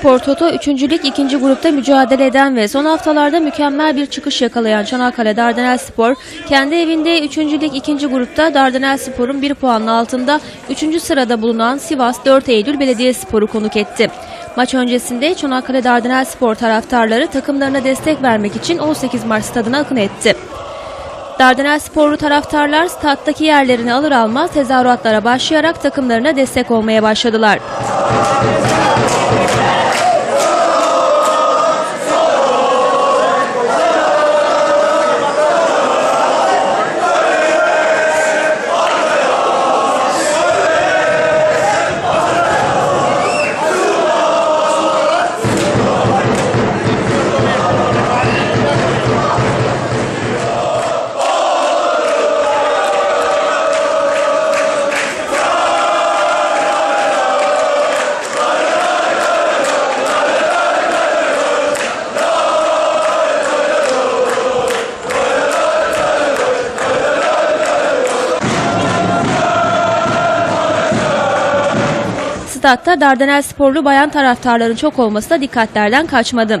Spor Toto 3. Lig 2. grupta mücadele eden ve son haftalarda mükemmel bir çıkış yakalayan Çanakkale Dardanel Spor, kendi evinde 3. Lig 2. grupta Dardanel Spor'un 1 puanla altında 3. sırada bulunan Sivas 4 Eylül Belediyespor'u konuk etti. Maç öncesinde Çanakkale Dardanel Spor taraftarları takımlarına destek vermek için 18 Mart stadına akın etti. Dardanel sporlu taraftarlar stattaki yerlerini alır almaz tezahüratlara başlayarak takımlarına destek olmaya başladılar. Statta Dardanel sporlu bayan taraftarların çok olması da dikkatlerden kaçmadı.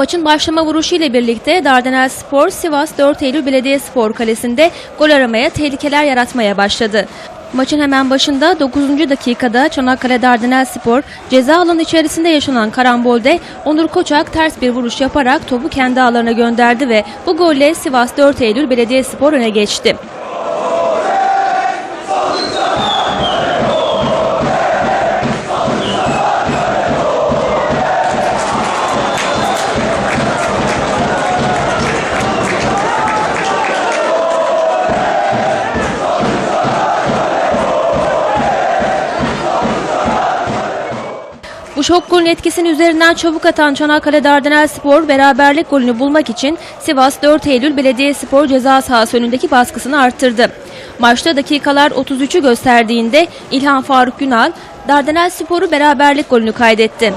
Maçın başlama vuruşu ile birlikte Dardanel Spor, Sivas 4 Eylül Belediyespor Kalesi'nde gol aramaya, tehlikeler yaratmaya başladı. Maçın hemen başında 9. dakikada Çanakkale Dardanel Spor ceza alanı içerisinde yaşanan karambolde Onur Koçak ters bir vuruş yaparak topu kendi ağlarına gönderdi ve bu golle Sivas 4 Eylül Belediyespor öne geçti. Şok golün etkisini üzerinden çabuk atan Çanakkale Dardanel Spor beraberlik golünü bulmak için Sivas 4 Eylül Belediyespor ceza sahası önündeki baskısını arttırdı. Maçta dakikalar 33'ü gösterdiğinde İlhan Faruk Günal Dardanel Spor'u beraberlik golünü kaydetti.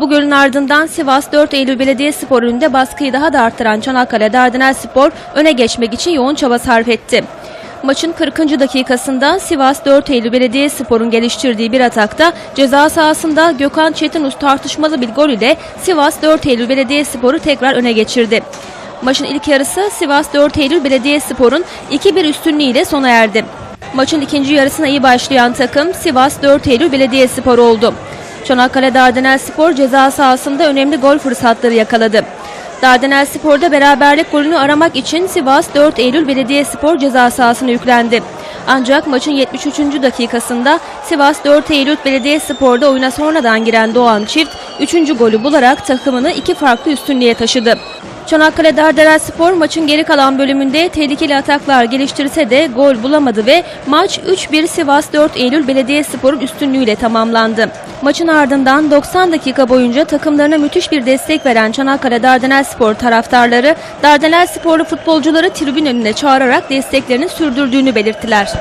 Bu golün ardından Sivas 4 Eylül Belediyespor önünde baskıyı daha da arttıran Çanakkale Dardanel Spor öne geçmek için yoğun çaba sarf etti. Maçın 40. dakikasında Sivas 4 Eylül Belediyespor'un geliştirdiği bir atakta ceza sahasında Gökhan Çetinus tartışmalı bir gol ile Sivas 4 Eylül Belediyespor'u tekrar öne geçirdi. Maçın ilk yarısı Sivas 4 Eylül Belediyespor'un 2-1 üstünlüğüyle sona erdi. Maçın ikinci yarısına iyi başlayan takım Sivas 4 Eylül Belediyespor oldu. Çanakkale Dardanel Spor ceza sahasında önemli gol fırsatları yakaladı. Dardanel Spor'da beraberlik golünü aramak için Sivas 4 Eylül Belediyespor ceza sahasına yüklendi. Ancak maçın 73. dakikasında Sivas 4 Eylül Belediyespor'da oyuna sonradan giren Doğan Çift 3. golü bularak takımını iki farklı üstünlüğe taşıdı. Çanakkale Dardanel Spor maçın geri kalan bölümünde tehlikeli ataklar geliştirse de gol bulamadı ve maç 3-1 Sivas 4 Eylül Belediyespor'un üstünlüğüyle tamamlandı. Maçın ardından 90 dakika boyunca takımlarına müthiş bir destek veren Çanakkale Dardanel Spor taraftarları Dardanel Sporlu futbolcuları tribün önüne çağırarak desteklerini sürdürdüğünü belirttiler.